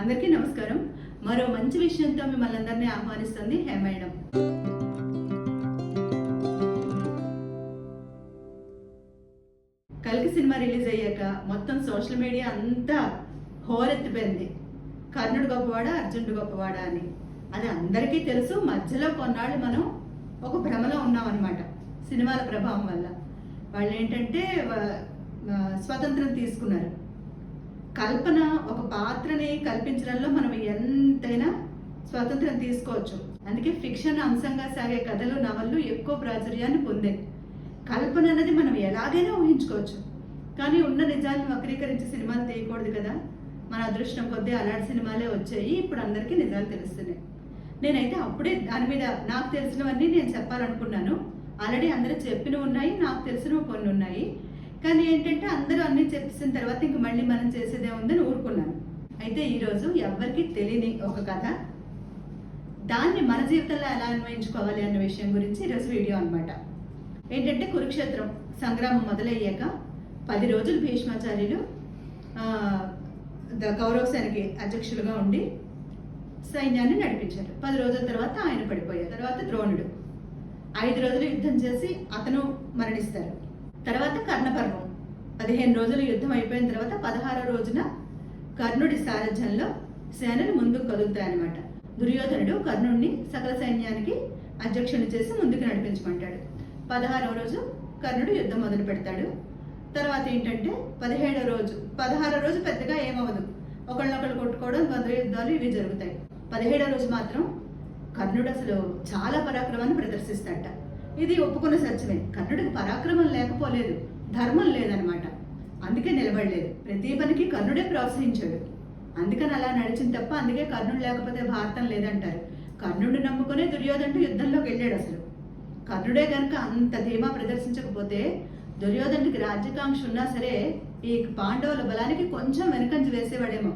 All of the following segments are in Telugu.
అందరికీ నమస్కారం. మరో మంచి విషయంతో మిమ్మల్ని అందరినీ ఆహ్వానిస్తుంది హేమైడం కల్కి సినిమా రిలీజ్ అయ్యాక మొత్తం సోషల్ మీడియా అంతా హోరెత్తిపోయింది. కర్ణుడు గొప్పవాడా అర్జునుడు గొప్పవాడా అని. అది అందరికీ తెలుసు మధ్యలో కొన్నాళ్ళు మనం ఒక భ్రమలో ఉన్నాం అనమాట సినిమాల ప్రభావం వల్ల. వాళ్ళు ఏంటంటే స్వతంత్రం తీసుకున్నారు. కల్పన ఒక పాత్రని కల్పించడంలో మనం ఎంతైనా స్వాతంత్రం తీసుకోవచ్చు. అందుకే ఫిక్షన్ అంశంగా సాగే కథలు నవళ్ళు ఎక్కువ ప్రాచుర్యాన్ని పొందాయి. కల్పన అనేది మనం ఎలాగైనా ఊహించుకోవచ్చు. కానీ ఉన్న నిజాలను వక్రీకరించి సినిమాలు తీయకూడదు కదా. మన అదృష్టం కొద్దీ అలాంటి సినిమాలే వచ్చాయి. ఇప్పుడు అందరికీ నిజాలు తెలుస్తున్నాయి. నేనైతే అప్పుడే దాని మీద నాకు తెలిసినవన్నీ నేను చెప్పాలనుకున్నాను. ఆల్రెడీ అందరూ చెప్పినవి ఉన్నాయి నాకు తెలిసినవి కొన్ని ఉన్నాయి. కానీ ఏంటంటే అందరూ అన్ని చెప్పేసిన తర్వాత ఇంక మళ్ళీ మనం చేసేదే ఉందని ఊరుకున్నాను. అయితే ఈరోజు ఎవరికి తెలియని ఒక కథ. దాన్ని మన జీవితంలో ఎలా అన్వయించుకోవాలి అన్న విషయం గురించి ఈరోజు వీడియో అన్నమాట. ఏంటంటే కురుక్షేత్రం సంగ్రామం మొదలయ్యాక పది రోజులు భీష్మాచార్యులు ద- కౌరవ సేనకి అధ్యక్షులుగా ఉండి సైన్యాన్ని నడిపించారు. పది రోజుల తర్వాత ఆయన పడిపోయారు. తర్వాత ద్రోణుడు. ఐదు రోజులు యుద్ధం చేసి అతను మరణిస్తారు. తర్వాత కర్ణపర్వం. పదిహేను రోజులు యుద్ధం అయిపోయిన తర్వాత పదహారో రోజున కర్ణుడి సారథ్యంలో సేనలు ముందుకు కదులుతాయన్నమాట. దుర్యోధనుడు కర్ణుడిని సకల సైన్యానికి అధ్యక్షుని చేసి ముందుకు నడిపించమంటాడు. పదహారవ రోజు కర్ణుడు యుద్ధం మొదలు పెడతాడు. తర్వాత ఏంటంటే పదిహేడో రోజు పదహారో రోజు పెద్దగా ఏమవదు ఒకళ్ళొకళ్ళు కొట్టుకోవడం ద్వంద్వ యుద్ధాలు ఇవి జరుగుతాయి. పదిహేడో రోజు మాత్రం కర్ణుడు అసలు చాలా పరాక్రమాన్ని ప్రదర్శిస్తాడట. ఇది ఒప్పుకున్న సత్యమే కర్ణుడికి పరాక్రమం లేకపోలేదు ధర్మం లేదనమాట అందుకే నిలబడలేదు. ప్రతి పనికి కర్ణుడే ప్రోత్సహించాడు. అందుకని అలా నడిచింది తప్ప అందుకే కర్ణుడు లేకపోతే భారతం లేదంటారు. కర్ణుడు నమ్ముకునే దుర్యోధనుడు యుద్ధంలోకి వెళ్ళాడు అసలు. కర్ణుడే కనుక అంత ధీమా ప్రదర్శించకపోతే దుర్యోధనుడికి రాజ్యకాంక్ష ఉన్నా సరే ఈ పాండవుల బలానికి కొంచెం వెనుకంజ వేసేవాడేమో.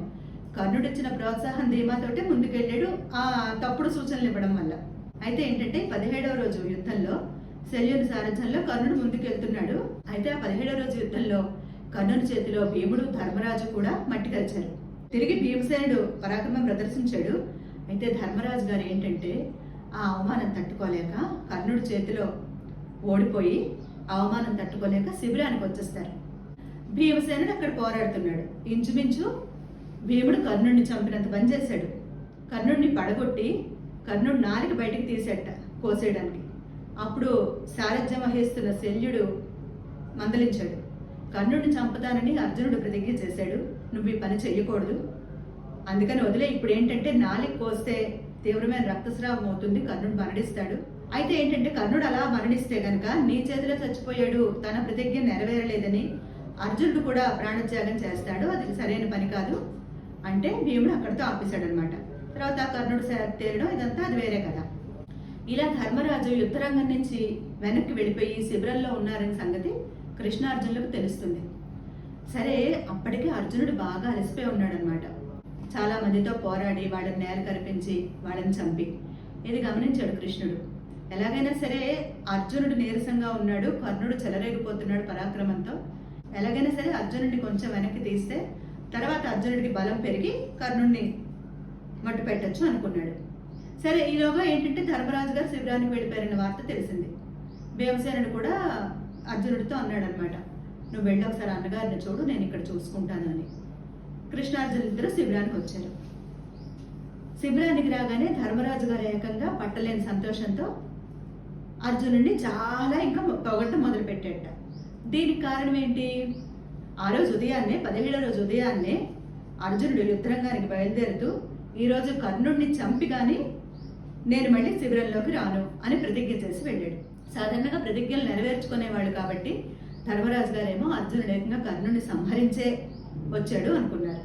కర్ణుడు ఇచ్చిన ప్రోత్సాహం ధీమాతోటే ముందుకెళ్ళాడు ఆ తప్పుడు సూచనలు ఇవ్వడం వల్ల. అయితే ఏంటంటే పదిహేడవ రోజు యుద్ధంలో శల్యుని సారథ్యంలో కర్ణుడు ముందుకెళ్తున్నాడు. అయితే ఆ పదిహేడవ రోజు యుద్ధంలో కర్ణుని చేతిలో భీముడు ధర్మరాజు కూడా మట్టి కలిచారు తిరిగి భీమసేనుడు పరాక్రమం ప్రదర్శించాడు. అయితే ధర్మరాజు గారు ఏంటంటే ఆ అవమానం తట్టుకోలేక కర్ణుడి చేతిలో ఓడిపోయి అవమానం తట్టుకోలేక శిబిరానికి వచ్చేస్తారు. భీమసేనుడు అక్కడ పోరాడుతున్నాడు. ఇంచుమించు భీముడు కర్ణుడిని చంపినంత పని చేశాడు. కర్ణుడిని పడగొట్టి కర్ణుడు నాలుగు బయటికి తీసేట కోసేయడానికి. అప్పుడు సారథ్యం వహిస్తున్న శల్యుడు మందలించాడు. కర్ణుడిని చంపుతానని అర్జునుడు ప్రతిజ్ఞ చేశాడు. నువ్వు ఈ పని చెయ్యకూడదు. అందుకని వదిలే ఇప్పుడు ఏంటంటే నాలికి కోస్తే తీవ్రమైన రక్తస్రావం అవుతుంది కర్ణుడు మరణిస్తాడు. అయితే ఏంటంటే కర్ణుడు అలా మరణిస్తే కనుక నీ చేతిలో చచ్చిపోయాడు తన ప్రతిజ్ఞ నెరవేరలేదని అర్జునుడు కూడా ప్రాణత్యాగం చేస్తాడు. అది సరైన పని కాదు. అంటే భీముడు అక్కడితో ఆపేశాడు అనమాట తర్వాత కర్ణుడు తేరడం తేలడం ఇదంతా అది వేరే కదా ఇలా ధర్మరాజు యుద్ధరంగం నుంచి వెనక్కి వెళ్ళిపోయి శిబిరంలో ఉన్నారనే సంగతి కృష్ణార్జునులకు తెలుస్తుంది. సరే అప్పటికే అర్జునుడు బాగా అలసిపోయి ఉన్నాడనమాట చాలా మందితో పోరాడి వాళ్ళని నేల కనిపించి వాళ్ళని చంపి. ఇది గమనించాడు కృష్ణుడు. ఎలాగైనా సరే అర్జునుడు నీరసంగా ఉన్నాడు కర్ణుడు చెలరేగిపోతున్నాడు పరాక్రమంతో. ఎలాగైనా సరే అర్జునుడిని కొంచెం వెనక్కి తీస్తే తర్వాత అర్జునుడికి బలం పెరిగి కర్ణుడిని మట్టు పెట్టచ్చు అనుకున్నాడు. సరే ఈలోగా ఏంటంటే ధర్మరాజు గారు శిబిరానికి వెళ్ళిపోయారన్న వార్త తెలిసింది. భీమసేనుడు కూడా అర్జునుడితో అన్నాడు అనమాట నువ్వు వెళ్ళి ఒకసారి అన్నగారిని చూడు నేను ఇక్కడ చూసుకుంటాను అని. కృష్ణార్జునులు ఇద్దరు శిబిరానికి వచ్చారు. శిబిరానికి రాగానే ధర్మరాజు గారు ఏకంగా పట్టలేని సంతోషంతో అర్జునుడిని చాలా ఇంకా పొగట్టం మొదలుపెట్టాట దీనికి కారణం ఏంటి? ఆ రోజు ఉదయాన్నే పదిహేడో రోజు ఉదయాన్నే అర్జునుడు యుద్ధరంగానికి బయలుదేరుతూ ఈరోజు కర్ణుడిని చంపి కానీ నేను మళ్ళీ శిబిరంలోకి రాను అని ప్రతిజ్ఞ చేసి వెళ్ళాడు. సాధారణంగా ప్రతిజ్ఞలు నెరవేర్చుకునేవాడు కాబట్టి ధర్మరాజు గారేమో అర్జునుడు ఏకంగా కర్ణుడిని సంహరించే వచ్చాడు అనుకున్నారు.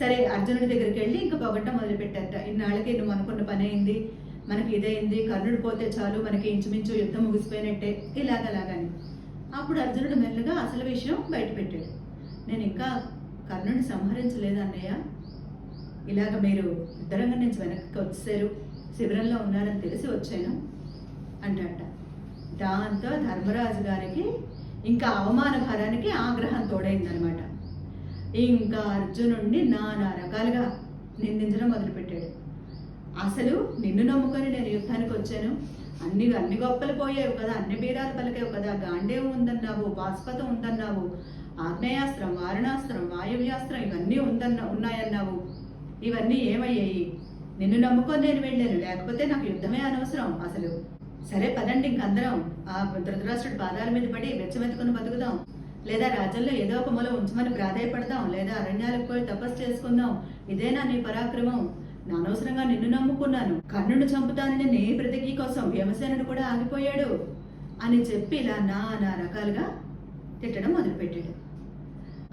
సరే అర్జునుడి దగ్గరికి వెళ్ళి ఇంకా పొగట్టం మొదలుపెట్టారట. ఇన్నాళ్ళకి నువ్వు అనుకున్న పని అయింది మనకి ఇదైంది కర్ణుడు పోతే చాలు మనకి ఇంచుమించు యుద్ధం ముగిసిపోయినట్టే ఇలాగలాగని. అప్పుడు అర్జునుడు మెల్లగా అసలు విషయం బయట పెట్టాడు నేను ఇంకా కర్ణుడిని సంహరించలేదు అన్నయ్య. ఇలాగ మీరు యుద్ధరంగం నుంచి వెనక్కి వచ్చేసారు శిబిరంలో ఉన్నారని తెలిసి వచ్చాను అంటాట. దాంతో ధర్మరాజు గారికి ఇంకా అవమాన భారానికి ఆగ్రహం తోడైందనమాట. ఇంకా అర్జునుడిని నానా రకాలుగా నిందించడం మొదలుపెట్టాడు. అసలు నిన్ను నమ్ముకొని నేను యుద్ధానికి వచ్చాను. అన్ని అన్ని గొప్పలు పోయావు కదా అన్ని బీరాలు పలికావు కదా గాంధేయం ఉందన్నావు బాస్పతం ఉందన్నావు ఆగ్నేయాస్త్రం వారణాస్త్రం వాయువ్యాస్త్రం ఇవన్నీ ఉందన్న ఉన్నాయన్నావు. ఇవన్నీ ఏమయ్యాయి? నిన్ను నమ్ముకొని నేను వెళ్ళాను. లేకపోతే నాకు యుద్ధమే అనవసరం. అసలు సరే పదండి ఇంకందరం ఆ ధృతరాష్ట్రుడి పాదాల మీద పడి వెచ్చమెత్తుకుని బతుకుదాం. లేదా రాజ్యంలో ఏదో ఒక మూల ఉంచమని ప్రాధాయపడదాం. లేదా అరణ్యాలకు పోయి తపస్సు చేసుకుందాం. ఇదేనా నీ పరాక్రమం? నా అనవసరంగా నిన్ను నమ్ముకున్నాను. కర్ణుడు చంపుతానని నీ ప్రతిజ్ఞ కోసం భీమసేనుడు కూడా ఆగిపోయాడు? అని చెప్పి ఇలా నానా రకాలుగా తిట్టడం మొదలుపెట్టాడు.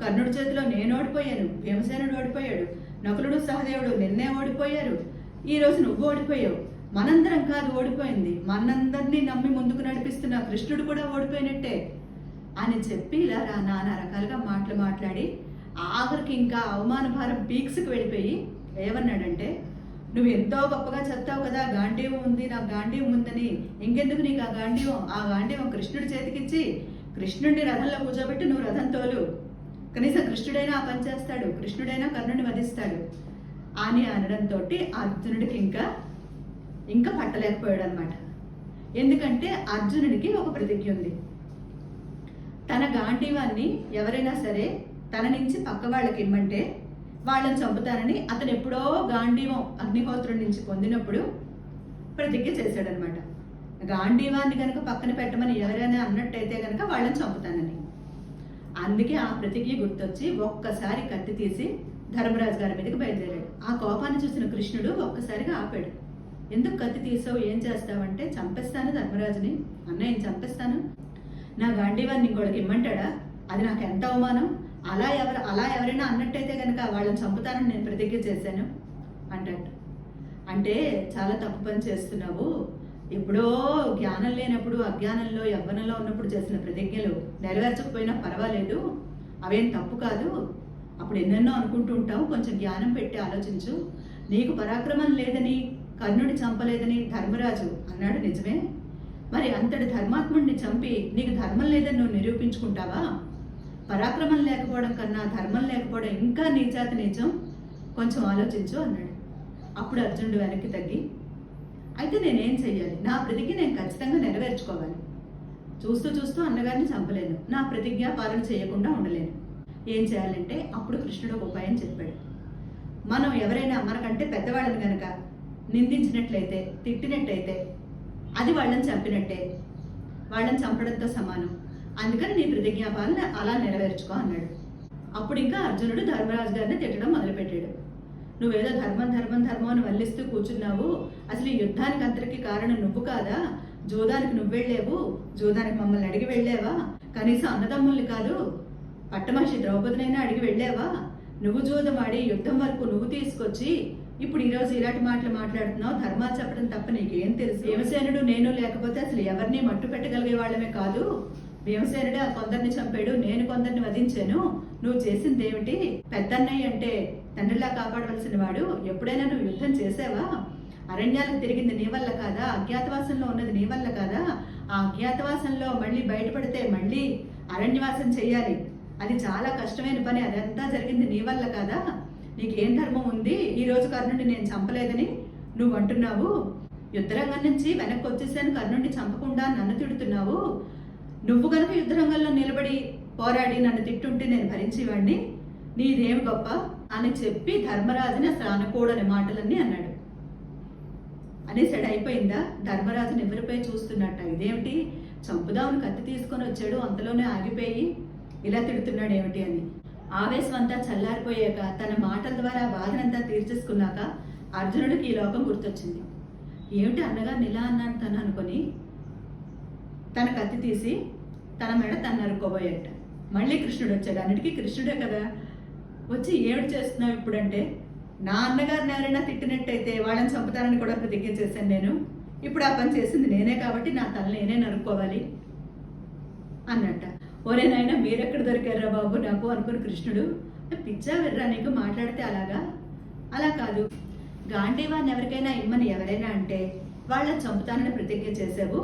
కర్ణుడి చేతిలో నేను ఓడిపోయాను. భీమసేనుడు ఓడిపోయాడు. నకులుడు సహదేవుడు నిన్నే ఓడిపోయారు. ఈ రోజు నువ్వు ఓడిపోయావు. మనందరం కాదు ఓడిపోయింది. మనందరినీ నమ్మి ముందుకు నడిపిస్తున్న కృష్ణుడు కూడా ఓడిపోయినట్టే అని చెప్పి ఇలా రా నానా రకాలుగా మాటలు మాట్లాడి ఆఖరికి ఇంకా అవమాన భారం పీక్స్కి వెళ్ళిపోయి ఏమన్నాడంటే నువ్వు ఎంతో గొప్పగా చెప్తావు కదా గాంధీవం ఉంది నాకు గాంధీవం ఉందని. ఇంకెందుకు నీకు ఆ గాంధీవం? ఆ గాంధీవం కృష్ణుడి చేతికిచ్చి కృష్ణుడిని రథంలో కూర్చోబెట్టి నువ్వు రథం తోలు. కనీసం కృష్ణుడైనా ఆ పని చేస్తాడు కృష్ణుడైనా కర్ణుడిని వధిస్తాడు. అని అనడంతో అర్జునుడికి ఇంకా ఇంకా పట్టలేకపోయాడు అనమాట ఎందుకంటే అర్జునుడికి ఒక ప్రతిజ్ఞ ఉంది. తన గాంధీవాన్ని ఎవరైనా సరే తన నుంచి పక్క వాళ్ళకి ఇమ్మంటే వాళ్ళని చంపుతానని అతను ఎప్పుడో గాంధీవం అగ్నిహోత్రుడి నుంచి పొందినప్పుడు ప్రతిజ్ఞ చేశాడనమాట గాంధీవాన్ని కనుక పక్కన పెట్టమని ఎవరైనా అన్నట్టయితే కనుక వాళ్ళని చంపుతానని. అందుకే ఆ ప్రతిజ్ఞ గుర్తొచ్చి ఒక్కసారి కత్తి తీసి ధర్మరాజు గారి మీదకి బయలుదేరాడు. ఆ కోపాన్ని చూసిన కృష్ణుడు ఒక్కసారిగా ఆపాడు. ఎందుకు కత్తి తీసావు? ఏం చేస్తావంటే చంపేస్తాను ధర్మరాజుని. అన్నయ్యని చంపేస్తాను. నా గాంధీవాన్ని ఇంకోళ్ళకి ఇమ్మంటాడా? అది నాకు ఎంత అవమానం? అలా ఎవరు అలా ఎవరైనా అన్నట్టయితే కనుక వాళ్ళని చంపుతానని నేను ప్రతిజ్ఞ చేశాను అంటాడు. అంటే చాలా తప్పు పని చేస్తున్నావు. ఎప్పుడో జ్ఞానం లేనప్పుడు అజ్ఞానంలో యవ్వనంలో ఉన్నప్పుడు చేసిన ప్రతిజ్ఞలు నెరవేర్చకపోయినా పర్వాలేదు. అవేం తప్పు కాదు. అప్పుడు ఎన్నెన్నో అనుకుంటూ ఉంటావు కొంచెం జ్ఞానం పెట్టి ఆలోచించు. నీకు పరాక్రమం లేదని కర్ణుడి చంపలేదని ధర్మరాజు అన్నాడు నిజమే. మరి అంతటి ధర్మాత్ముడిని చంపి నీకు ధర్మం లేదని నువ్వు నిరూపించుకుంటావా? పరాక్రమం లేకపోవడం కన్నా ధర్మం లేకపోవడం ఇంకా నీచాతి నీచం? కొంచెం ఆలోచించు అన్నాడు. అప్పుడు అర్జునుడు వెనక్కి తగ్గి అయితే నేనేం చెయ్యాలి? నా ప్రతిజ్ఞ నేను ఖచ్చితంగా నెరవేర్చుకోవాలి. చూస్తూ చూస్తూ అన్నగారిని చంపలేను. నా ప్రతిజ్ఞ పాలన చేయకుండా ఉండలేను. ఏం చేయాలంటే అప్పుడు కృష్ణుడు ఒక ఉపాయం చెప్పాడు. మనం ఎవరైనా మనకంటే పెద్దవాళ్ళని కనుక నిందించినట్లయితే తిట్టినట్టయితే అది వాళ్ళని చంపినట్టే వాళ్ళని చంపడంతో సమానం. అందుకని నీ ప్రతిజ్ఞాపాలను అలా నెరవేర్చుకో అన్నాడు. అప్పుడు ఇంకా అర్జునుడు ధర్మరాజు గారిని తిట్టడం మొదలుపెట్టాడు. నువ్వేదో ధర్మం ధర్మం ధర్మం అని వల్లిస్తూ కూర్చున్నావు. అసలు ఈ యుద్ధానికి అంతటికి కారణం నువ్వు కాదా? జోదానికి నువ్వు వెళ్ళేవు. జోదానికి మమ్మల్ని అడిగి వెళ్ళావా? కనీసం అన్నదమ్ముల్ని కాదు పట్టమహర్షి ద్రౌపదినైనా అడిగి వెళ్ళావా? నువ్వు జోదమాడి యుద్ధం వరకు నువ్వు తీసుకొచ్చి ఇప్పుడు ఈ రోజు ఇలాంటి మాటలు మాట్లాడుతున్నావు ధర్మాలు చెప్పడం తప్ప నీకేం తెలుసు? భీమసేనుడు నేను లేకపోతే అసలు ఎవరిని మట్టు పెట్టగలిగే వాళ్ళమే కాదు. భీమసేనుడు ఆ కొందరిని చంపాడు నేను కొందరిని వధించాను. నువ్వు చేసింది ఏమిటి? పెద్దన్నయ్య అంటే తండ్రిలా కాపాడవలసిన వాడు. ఎప్పుడైనా నువ్వు యుద్ధం చేసావా? అరణ్యాలకు తిరిగింది నీ వల్ల కాదా? అజ్ఞాతవాసంలో ఉన్నది నీ వల్ల కాదా? ఆ అజ్ఞాతవాసంలో మళ్ళీ బయటపడితే మళ్ళీ అరణ్యవాసం చెయ్యాలి. అది చాలా కష్టమైన పని అదంతా జరిగింది నీ వల్ల కాదా? నీకేం ధర్మం ఉంది? ఈ రోజు కర్ణుడిని నేను చంపలేదని నువ్వు అంటున్నావు. యుద్ధరంగం నుంచి వెనక్కి వచ్చేసాను కర్ణుడిని చంపకుండా నన్ను తిడుతున్నావు. నువ్వు కనుక యుద్ధరంగంలో నిలబడి పోరాడి నన్ను తిట్టుంటే నేను భరించేవాడిని నీదేమి గొప్ప? అని చెప్పి ధర్మరాజుని అసలు అనకూడని మాటలన్నీ అన్నాడు. అనేసాడు అయిపోయిందా? ధర్మరాజుని ఎవరిపై చూస్తున్నట్ట? ఇదేమిటి? చంపుదామని కత్తి తీసుకొని వచ్చాడు అంతలోనే ఆగిపోయి ఇలా తిడుతున్నాడు ఏమిటి అని. ఆవేశం అంతా చల్లారిపోయాక తన మాటల ద్వారా బాధనంతా తీర్చేసుకున్నాక అర్జునుడికి ఈ లోకం గుర్తొచ్చింది. ఏమిటి అన్నగా నిలా అన్నాను తను అనుకొని? తన కత్తి తీసి తన మెడ తను నరుక్కోబోయాట మళ్ళీ కృష్ణుడు వచ్చాడు. అన్నిటికీ కృష్ణుడే కదా. వచ్చి ఏమిటి చేస్తున్నావు ఇప్పుడంటే? నా అన్నగారిని ఎవరైనా తిట్టినట్టయితే వాళ్ళని చంపుతానని కూడా ప్రతిజ్ఞ చేశాను నేను. ఇప్పుడు ఆ పని చేసింది నేనే కాబట్టి నా తల నేనే నరుక్కోవాలి అన్నట్ట. ఓరే నాయన మీరెక్కడ దొరికారా బాబు? నాకు అనుకుని కృష్ణుడు పిచ్చా వెర్రా నీకు మాట్లాడితే అలాగా? అలా కాదు. గాంధీవాన్ని ఎవరికైనా ఇమ్మని ఎవరైనా అంటే వాళ్ళని చంపుతానని ప్రతిజ్ఞ చేసావు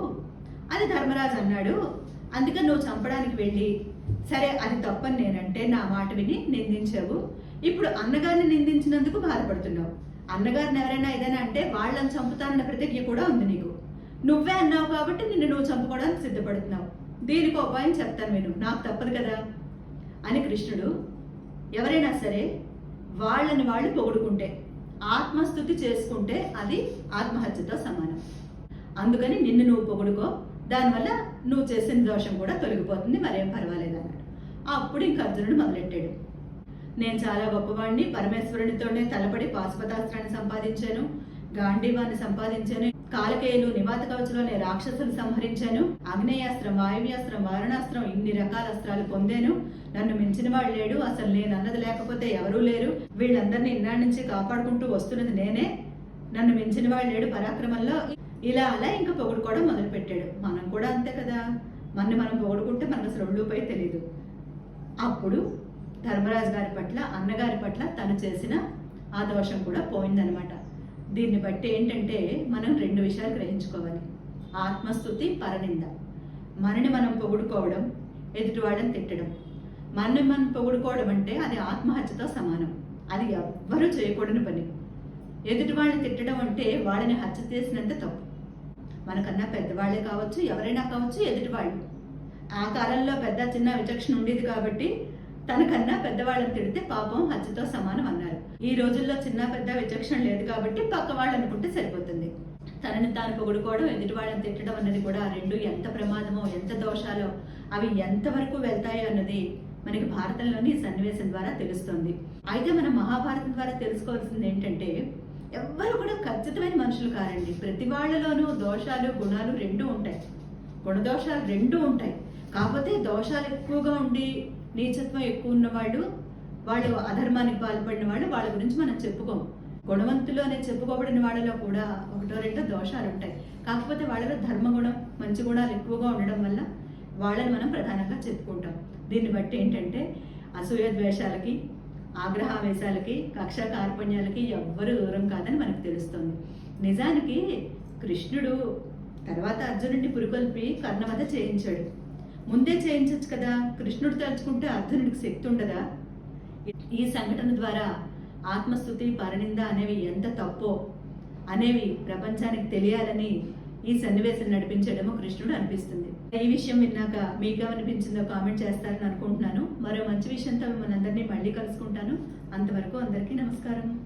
అని ధర్మరాజు అన్నాడు. అందుకని నువ్వు చంపడానికి వెళ్ళి సరే అది తప్పని నేనంటే నా మాట విని నిందించావు. ఇప్పుడు అన్నగారిని నిందించినందుకు బాధపడుతున్నావు. అన్నగారిని ఎవరైనా ఏదైనా అంటే వాళ్ళని చంపుతానన్న ప్రతిజ్ఞ కూడా ఉంది నీకు. నువ్వే అన్నావు కాబట్టి నిన్ను నువ్వు చంపుకోవడానికి సిద్ధపడుతున్నావు. దీనికి ఉపాయం చెప్తాను నేను నాకు తప్పదు కదా? అని కృష్ణుడు ఎవరైనా సరే వాళ్ళని వాళ్ళు పొగుడుకుంటే ఆత్మస్థుతి చేసుకుంటే అది ఆత్మహత్యతో సమానం. అందుకని నిన్ను నువ్వు పొగుడుకో దానివల్ల నువ్వు చేసిన దోషం కూడా తొలగిపోతుంది మరేం పర్వాలేదు అన్నాడు. అప్పుడు ఇంక అర్జునుడు మొదలెట్టాడు. నేను చాలా గొప్పవాడిని పరమేశ్వరునితోనే తలపడి పాశుపతాస్త్రాన్ని సంపాదించాను గాంధీవాన్ని సంపాదించాను కాలకేయులు నివాత కవచలోనే రాక్షసులు సంహరించాను. ఆగ్నేయాస్త్రం వాయువ్యాస్త్రం వారణాస్త్రం ఇన్ని రకాల అస్త్రాలు పొందాను. నన్ను మించిన వాడు లేడు. అసలు నేను అన్నది లేకపోతే ఎవరూ లేరు. వీళ్ళందరినీ ఇన్నాళ్ళ నుంచి కాపాడుకుంటూ వస్తున్నది నేనే. నన్ను మించిన వాడు లేడు పరాక్రమంలో. ఇలా అలా ఇంకా పొగుడుకోవడం మొదలుపెట్టాడు. మనం కూడా అంతే కదా. మనని మనం పొగుడుకుంటే మనకు అసలు ఒళ్ళుపై తెలియదు అప్పుడు ధర్మరాజు గారి పట్ల అన్నగారి పట్ల తను చేసిన ఆ దోషం కూడా పోయిందనమాట దీన్ని బట్టి ఏంటంటే మనం రెండు విషయాలు గ్రహించుకోవాలి. ఆత్మస్థుతి పరనింద. మనని మనం పొగుడుకోవడం ఎదుటి వాళ్ళని తిట్టడం. మనని మనం పొగుడుకోవడం అంటే అది ఆత్మహత్యతో సమానం. అది ఎవ్వరూ చేయకూడని పని. ఎదుటి వాళ్ళని తిట్టడం అంటే వాళ్ళని హత్య చేసినంత తప్పు. మనకన్నా పెద్దవాళ్ళే కావచ్చు ఎవరైనా కావచ్చు ఎదుటి వాళ్ళు ఆ కాలంలో పెద్ద చిన్న విచక్షణ ఉండేది కాబట్టి తనకన్నా పెద్దవాళ్ళని తిడితే పాపం హత్యతో సమానం అన్నారు. ఈ రోజుల్లో చిన్న పెద్ద విచక్షణ లేదు కాబట్టి పక్క వాళ్ళు అనుకుంటే సరిపోతుంది. తనని తాను పొగుడుకోవడం ఎదుటి వాళ్ళని తిట్టడం అన్నది కూడా రెండు ఎంత ప్రమాదమో ఎంత దోషాలో అవి ఎంతవరకు వెళ్తాయో అన్నది మనకి భారతంలోని సన్నివేశం ద్వారా తెలుస్తుంది. అయితే మనం మహాభారతం ద్వారా తెలుసుకోవాల్సింది ఏంటంటే ఎవ్వరు కూడా ఖచ్చితమైన మనుషులు కారండి. ప్రతి వాళ్ళలోనూ దోషాలు గుణాలు రెండూ ఉంటాయి. గుణదోషాలు రెండూ ఉంటాయి. కాకపోతే దోషాలు ఎక్కువగా ఉండి నీచత్వం ఎక్కువ ఉన్నవాళ్ళు వాళ్ళు అధర్మానికి పాల్పడిన వాళ్ళు వాళ్ళ గురించి మనం చెప్పుకోం గుణవంతులు అనే చెప్పుకోబడిన వాళ్ళలో కూడా ఒకటో రెండో దోషాలు ఉంటాయి. కాకపోతే వాళ్ళలో ధర్మగుణం మంచి గుణాలు ఎక్కువగా ఉండడం వల్ల వాళ్ళని మనం ప్రధానంగా చెప్పుకుంటాం. దీన్ని బట్టి ఏంటంటే అసూయ ద్వేషాలకి ఆగ్రహావేశాలకి కక్ష కార్పణ్యాలకి ఎవ్వరూ దూరం కాదని మనకు తెలుస్తుంది. నిజానికి కృష్ణుడు తర్వాత అర్జునుడిని పురికొల్పి కర్ణవధ చేయించాడు. ముందే చేయించవచ్చు కదా. కృష్ణుడు తలుచుకుంటే అర్జునుడికి శక్తి ఉండదా? ఈ సంఘటన ద్వారా ఆత్మస్థుతి పరనింద అనేవి ఎంత తప్పో అనేవి ప్రపంచానికి తెలియాలని ఈ సన్నివేశం నడిపించడము కృష్ణుడు అనిపిస్తుంది. ఈ విషయం విన్నాక మీకు అనిపించిందో కామెంట్ చేస్తారని అనుకుంటున్నాను. మరో మంచి విషయంతో మిమ్మల్ని అందరినీ మళ్ళీ కలుసుకుంటాను. అంతవరకు అందరికీ నమస్కారం.